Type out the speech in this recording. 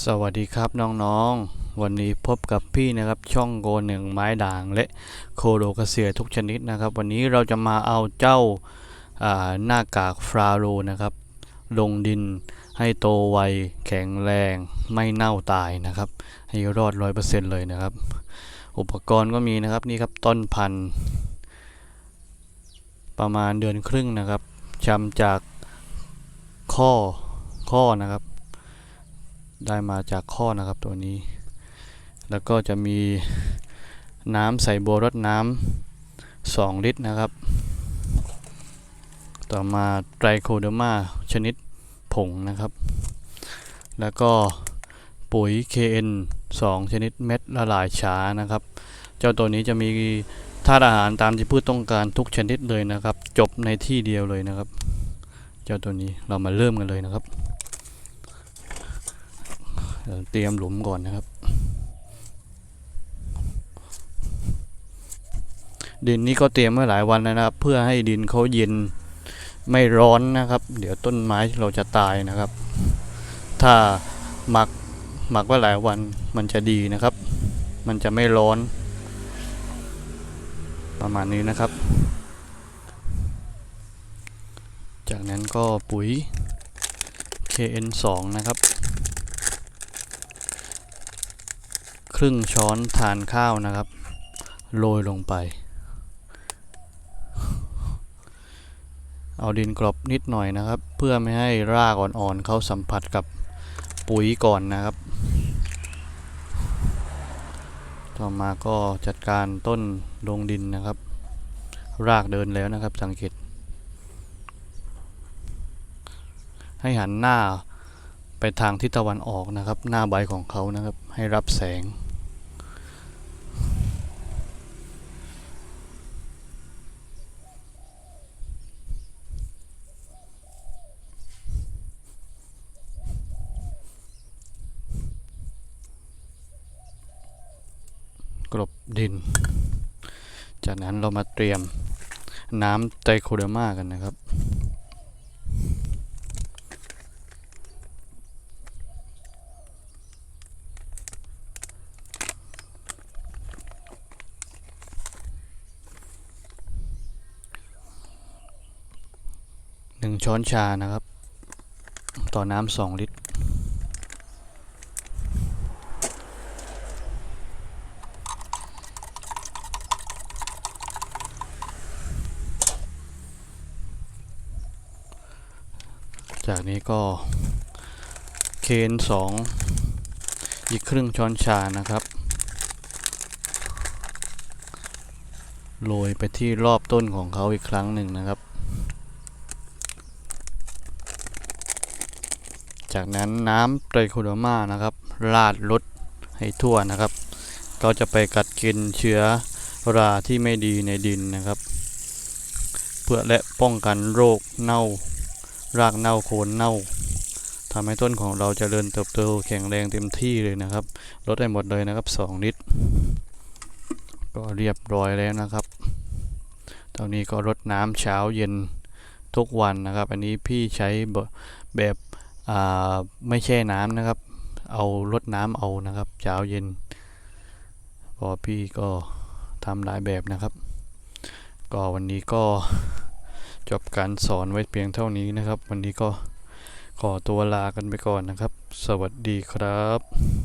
สวัสดีครับน้องๆ วันนี้พบกับพี่นะครับช่องโกหนึ่งไม้ด่างและโคโดกระเสียทุกชนิดนะครับ วันนี้เราจะมาเอาเจ้าาหน้ากากฟราโรนะครับ ลงดินให้โตไวแข็งแรงไม่เน่าตายนะครับ ให้รอดร้อยเปอร์เซ็นต์เลยนะครับ อุปกรณ์ก็มีนะครับนี่ครับต้นพันธุ์ประมาณเดือนครึ่งนะครับชำจากข้อข้อนะครับ ได้มาจากข้อนะครับตัวนี้ แล้วก็จะมีน้ำใส่บัวรดน้ำ2ลิตรนะครับ ต่อมาไตรโคเดอร์มาชนิดผงนะครับ แล้วก็ปุ๋ย KN 2 ชนิดเม็ดละลายช้านะครับ เจ้าตัวนี้จะมีธาตุอาหารตามที่พืชต้องการทุกชนิดเลยนะครับ จบในที่เดียวเลยนะครับ เจ้าตัวนี้เรามาเริ่มกันเลยนะครับ เตรียมหลุมก่อนนะครับ ดินนี้ก็เตรียมไว้หลายวันแล้วนะครับ เพื่อให้ดินเขาเย็นไม่ร้อนนะครับ เดี๋ยวต้นไม้เราจะตายนะครับ ถ้าหมักหมักไว้หลายวันมันจะดีนะครับ มันจะไม่ร้อน ประมาณนี้นะครับ จากนั้นก็ปุ๋ย KN2 นะครับ ค รึ่งช้อนทานข้าวนะครับ โรยลงไป เอาดินกรบนิดหน่อยนะครับ เพื่อไม่ให้รากอ่อนๆเขาสัมผัสกับปุ๋ยก่อนนะครับ ต่อมาก็จัดการต้นลงดินนะครับ รากเดินแล้วนะครับสังเกต ให้หันหน้าไปทางทิศตะวันออกนะครับ หน้าใบของเขานะครับ ให้รับแสง กลบดิน จากนั้นเรามาเตรียมน้ำไตโคเดอร์มากันนะครับหนึ่งช้อนชานะครับ ต่อน้ำสองลิตร จากนี้ก็เคนสองอีกครึ่งช้อนชานะครับ โรยไปที่รอบต้นของเขาอีกครั้งหนึ่งนะครับ จากนั้นน้ำไตรโคโดมานะครับราดลดให้ทั่วนะครับ ก็จะไปกัดกินเชื้อราที่ไม่ดีในดินนะครับ เพื่อและป้องกันโรคเน่า รากเน่าโคนเน่าทำให้ต้นของเราจเจริญเติบโตแข็งแรงเต็มที่เลยนะครับลดได้หมดเลยนะครับ2ลิตรก็เรียบร้อยแล้วนะครับ ตอนนี้ก็รดน้ำเช้าเย็นทุกวันนะครับ อันนี้พี่ใช้แบบไม่แช่น้ำนะครับ เอารดน้ำเอานะครับ เช้าเย็น พอพี่ก็ทำหลายแบบนะครับ ก็วันนี้ก็ จบการสอนไว้เพียงเท่านี้นะครับ วันนี้ก็ขอตัวลากันไปก่อนนะครับ สวัสดีครับ